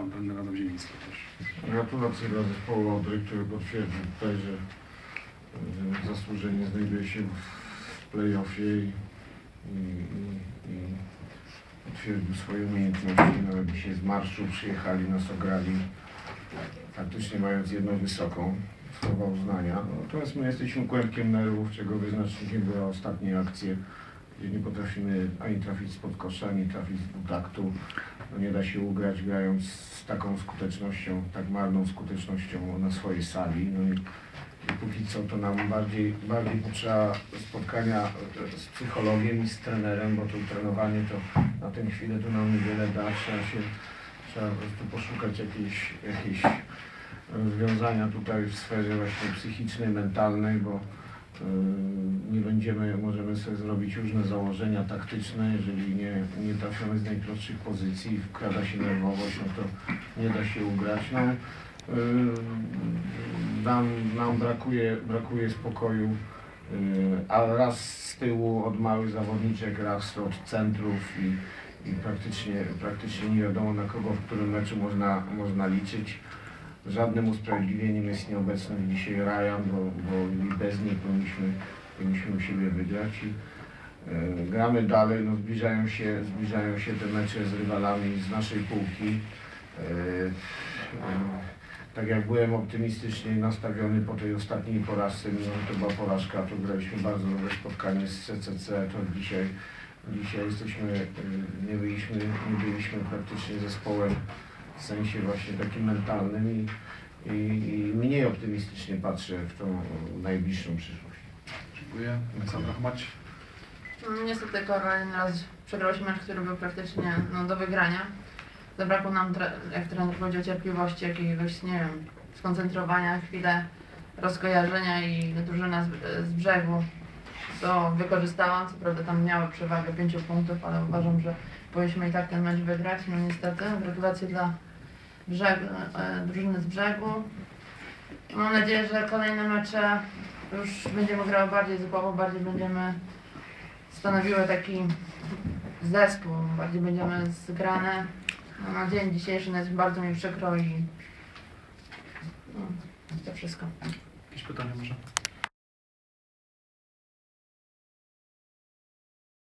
pan trener Adam Zieliński też. Gratulacje dla zespołu Odry, który potwierdził tutaj, że, że zasłużenie znajduje się w playoffie i, i, i, i potwierdził swoje umiejętności. Nawet z marszu przyjechali, nas ograli, faktycznie mając jedną wysoką, słowa uznania. Natomiast my jesteśmy kłębkiem nerwów, czego wyznacznikiem były ostatnie akcje, gdzie nie potrafimy ani trafić spod kosza, ani trafić z dwutaktu. No nie da się ugrać grając z taką skutecznością, tak marną skutecznością na swojej sali. No i, i póki co to nam bardziej, bardziej potrzeba spotkania e, z psychologiem i z trenerem, bo to trenowanie to na tę chwilę to nam niewiele da. Trzeba się, trzeba po prostu poszukać jakiejś, jakiejś rozwiązania tutaj w sferze właśnie psychicznej, mentalnej, bo nie będziemy, możemy sobie zrobić różne założenia taktyczne, jeżeli nie, nie trafiamy z najprostszych pozycji, wkrada się nerwowość, no to nie da się ugrać. No, nam, nam brakuje, brakuje spokoju, yy, a raz z tyłu od małych zawodniczek, raz od centrów i, i praktycznie, praktycznie nie wiadomo na kogo w którym meczu można, można liczyć. Żadnym usprawiedliwieniem jest nieobecność dzisiaj Ryan, bo, bo bez niej powinniśmy, powinniśmy u siebie wygrać. I, e, gramy dalej, no, zbliżają, się, zbliżają się te mecze z rywalami z naszej półki. E, e, tak jak byłem optymistycznie nastawiony po tej ostatniej porażce, mimo to była porażka, to graliśmy bardzo dobre spotkanie z CCC, to dzisiaj, dzisiaj jesteśmy, e, nie byliśmy, nie byliśmy praktycznie zespołem w sensie właśnie takim mentalnym i, i, i mniej optymistycznie patrzę w tą najbliższą przyszłość. Dziękuję. Aleksandra Chmać. No, niestety kolejny raz przegraliśmy mecz, który był praktycznie no, do wygrania. Zabrakło nam, jak trener powiedział, cierpliwości, jakiegoś, nie wiem, skoncentrowania, chwilę rozkojarzenia i drużyna z, z brzegu to wykorzystała. Co prawda tam miała przewagę 5 punktów, ale uważam, że powinniśmy i tak ten mecz wygrać. No niestety, gratulacje dla brzegu, e, drużyny z brzegu. Mam nadzieję, że kolejne mecze już będziemy grały bardziej zespołowo, bardziej będziemy stanowiły taki zespół, bardziej będziemy zgrane. No, na dzień dzisiejszy jest bardzo mi przykro i no, to wszystko. Jakieś pytania może?